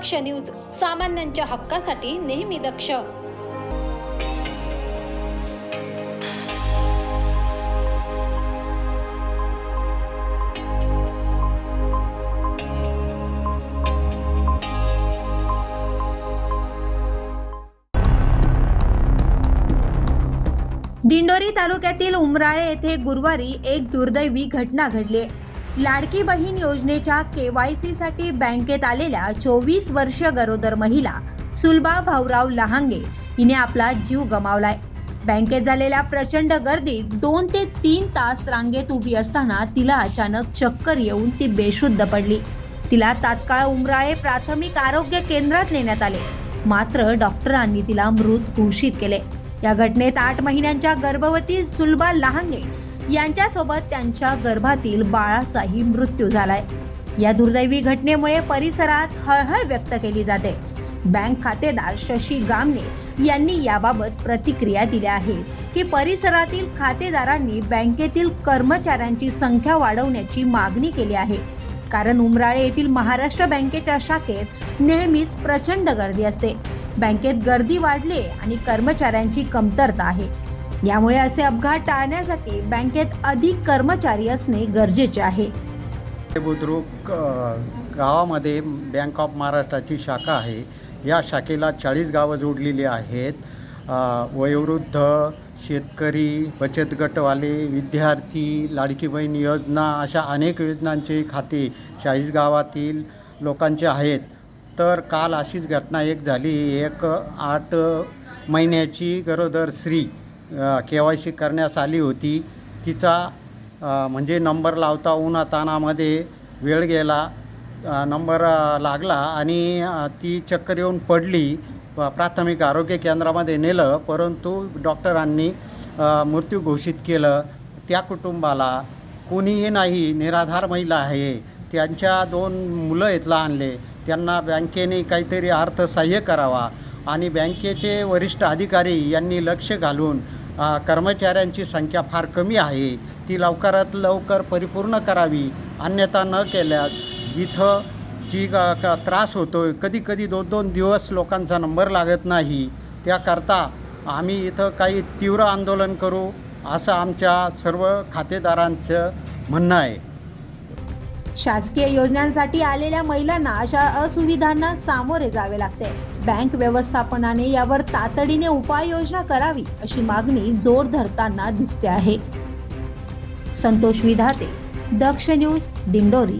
दक्ष news सामान्यांच्या हक्कासाठी नेहमी दक्ष. दिंडोरी तालुक्यातील उमराळे येथे गुरुवारी एक दुर्दैवी घटना घडली लाडकी बहीण योजनेच्या केवायसी साठी बँकेत आलेल्या चोवीस वर्ष गरोदर महिला सुलभा भाऊराव लहांगे हिने आपला जीव गमावलाय. बँकेत झालेल्या प्रचंड गर्दीत दोन ते तीन तास रांगेत उभी असताना तिला अचानक चक्कर येऊन ती बेशुद्ध पडली. तिला तात्काळ उमराळे प्राथमिक आरोग्य केंद्रात नेण्यात आले. मात्र डॉक्टरांनी तिला मृत घोषित केले. या घटनेत आठ महिन्यांच्या गर्भवती सुलभा लहांगे यांच्यासोबत त्यांच्या गर्भातील बाळाचाही मृत्यू झालाय. या दुर्दैवी घटनेमुळे परिसरात हळहळ व्यक्त केली जाते. बँक खातेदार शशी गामने यांनी याबाबत प्रतिक्रिया दिल्या आहेत की परिसरातील खातेदारांनी बँकेतील कर्मचाऱ्यांची संख्या वाढवण्याची मागणी केली आहे. कारण उमराळे येथील महाराष्ट्र बँकेच्या शाखेत नेहमीच प्रचंड गर्दी असते. बँकेत गर्दी वाढली आणि कर्मचाऱ्यांची कमतरता आहे. यामुळे असे अपघात टाळण्यासाठी बँकेत अधिक कर्मचारी असणे गरजेचे आहे. बुद्रुक गावामध्ये बँक ऑफ महाराष्ट्राची शाखा आहे. या शाखेला चाळीस गावं जोडलेली आहेत. वयोवृद्ध शेतकरी बचत गटवाले विद्यार्थी लाडकी बहीण योजना अशा अनेक योजनांचे खाते चाळीस गावातील लोकांचे आहेत. तर काल अशीच घटना एक झाली. एक आठ महिन्याची गरोदर स्त्री के वाय सी करण्यास आली होती. तिचा म्हणजे नंबर लावता उन्हातानामध्ये वेळ गेला नंबर लागला आणि ती चक्कर येऊन पडली. प्राथमिक आरोग्य केंद्रामध्ये नेलं परंतु डॉक्टरांनी मृत्यू घोषित केलं. त्या कुटुंबाला कोणीही नाही निराधार महिला आहे. त्यांच्या दोन मुलं आहेत लहानले त्यांना बँकेने काहीतरी अर्थसहाय्य करावा. आणि बँकेचे वरिष्ठ अधिकारी यांनी लक्ष घालून कर्मचाऱ्यांची संख्या फार कमी आहे. ती लवकरात लवकर परिपूर्ण करावी अन्यथा न केल्यास जिथं जी क- त्रास होतो आहे कधी कधी दोन दोन दिवस लोकांचा नंबर लागत नाही. त्याकरता आम्ही इथं काही तीव्र आंदोलन करू असं आमच्या सर्व खातेदारांचं म्हणणं आहे. शासकीय योजनांसाठी आलेल्या महिलांना अशा असुविधांना सामोरे जावे लागते. बँक व्यवस्थापनाने यावर तातडीने उपाययोजना करावी अशी मागणी जोर धरताना दिसते आहे. संतोष विधाते दक्ष न्यूज दिंडोरी